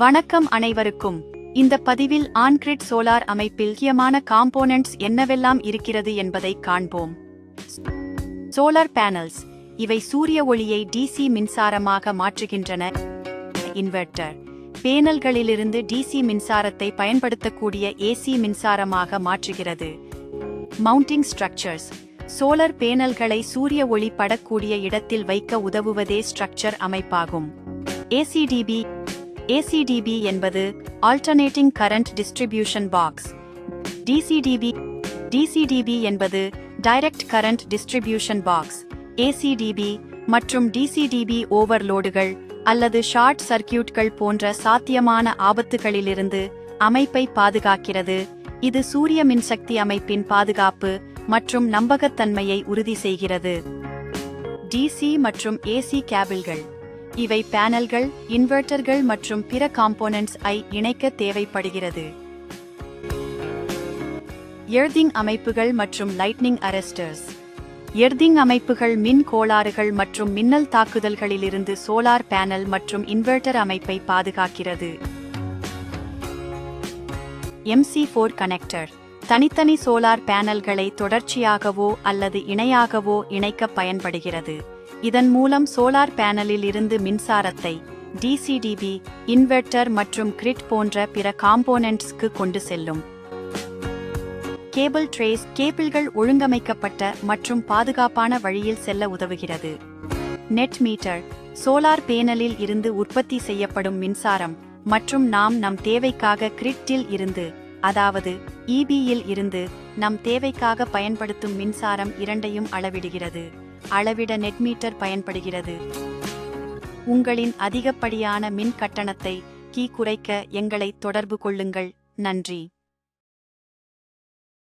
வணக்கம் அனைவருக்கும். இந்த பதிவில் ஆன்கிரிட் சோலார் அமைப்பில் முக்கியமான காம்போனன்ட்ஸ் என்னவெல்லாம் இருக்கிறது என்பதை காண்போம். சோலார் பேனல்ஸ் இவை சூரிய ஒளியை டிசி மின்சாரமாக மாற்றுகின்றன. இன்வெர்ட்டர் பேனல்களிலிருந்து டிசி மின்சாரத்தை பயன்படுத்தக்கூடிய ஏசி மின்சாரமாக மாற்றுகிறது. மவுண்டிங் ஸ்ட்ரக்சர்ஸ் சோலார் பேனல்களை சூரிய ஒளி படக்கூடிய இடத்தில் வைக்க உதவுவதே ஸ்ட்ரக்சர் அமைப்பாகும். ஏசிடிபி ஏசிடிபி என்பது alternating current distribution box DCDB DCDB என்பது direct current distribution box ACDB மற்றும் டிசிடிபி ஓவர்லோடுகள் அல்லது ஷார்ட் சர்க்கியூட்கள் போன்ற சாத்தியமான ஆபத்துகளிலிருந்து அமைப்பை பாதுகாக்கிறது. இது சூரிய மின்சக்தி அமைப்பின் பாதுகாப்பு மற்றும் நம்பகத்தன்மையை உறுதி செய்கிறது. டிசி மற்றும் ஏசி கேபிள்கள். இவை பேனல்கள் இன்வெர்ட்டர்கள் மற்றும் பிற காம்போனன்ட்ஸ் ஐ இணைக்க தேவைப்படுகிறது. எர்திங் அமைப்புகள் மற்றும் லைட்னிங் அரஸ்டர்ஸ். எர்திங் அமைப்புகள் மின் கோளாறுகள் மற்றும் மின்னல் தாக்குதல்களிலிருந்து சோலார் பேனல் மற்றும் இன்வெர்ட்டர் அமைப்பை பாதுகாக்கிறது. MC four connector. தனித்தனி சோலார் பேனல்களை தொடர்ச்சியாகவோ அல்லது இணையாகவோ இணைக்க பயன்படுகிறது. இதன் மூலம் சோலார் பேனலில் இருந்து மின்சாரத்தை டிசிடிபி இன்வெர்ட்டர் மற்றும் கிரிட் போன்ற பிற காம்போனன்ட்ஸ்க்கு கொண்டு செல்லும். கேபிள் ட்ரேஸ் கேபிள்கள் ஒழுங்கமைக்கப்பட்ட மற்றும் பாதுகாப்பான வழியில் செல்ல உதவுகிறது. நெட் மீட்டர் சோலார் பேனலில் இருந்து உற்பத்தி செய்யப்படும் மின்சாரம் மற்றும் நாம் நம் தேவைக்காக கிரிட்டில் இருந்து அதாவது இபியில் இருந்து நம் தேவைக்காக பயன்படுத்தும் மின்சாரம் இரண்டையும் அளவிடுகிறது. அளவிட நெட் மீட்டர் பயன்படுகிறது. உங்களின் அதிகப்படியான மின் கட்டணத்தை கீ குறைக்க எங்களை தொடர்பு கொள்ளுங்கள். நன்றி.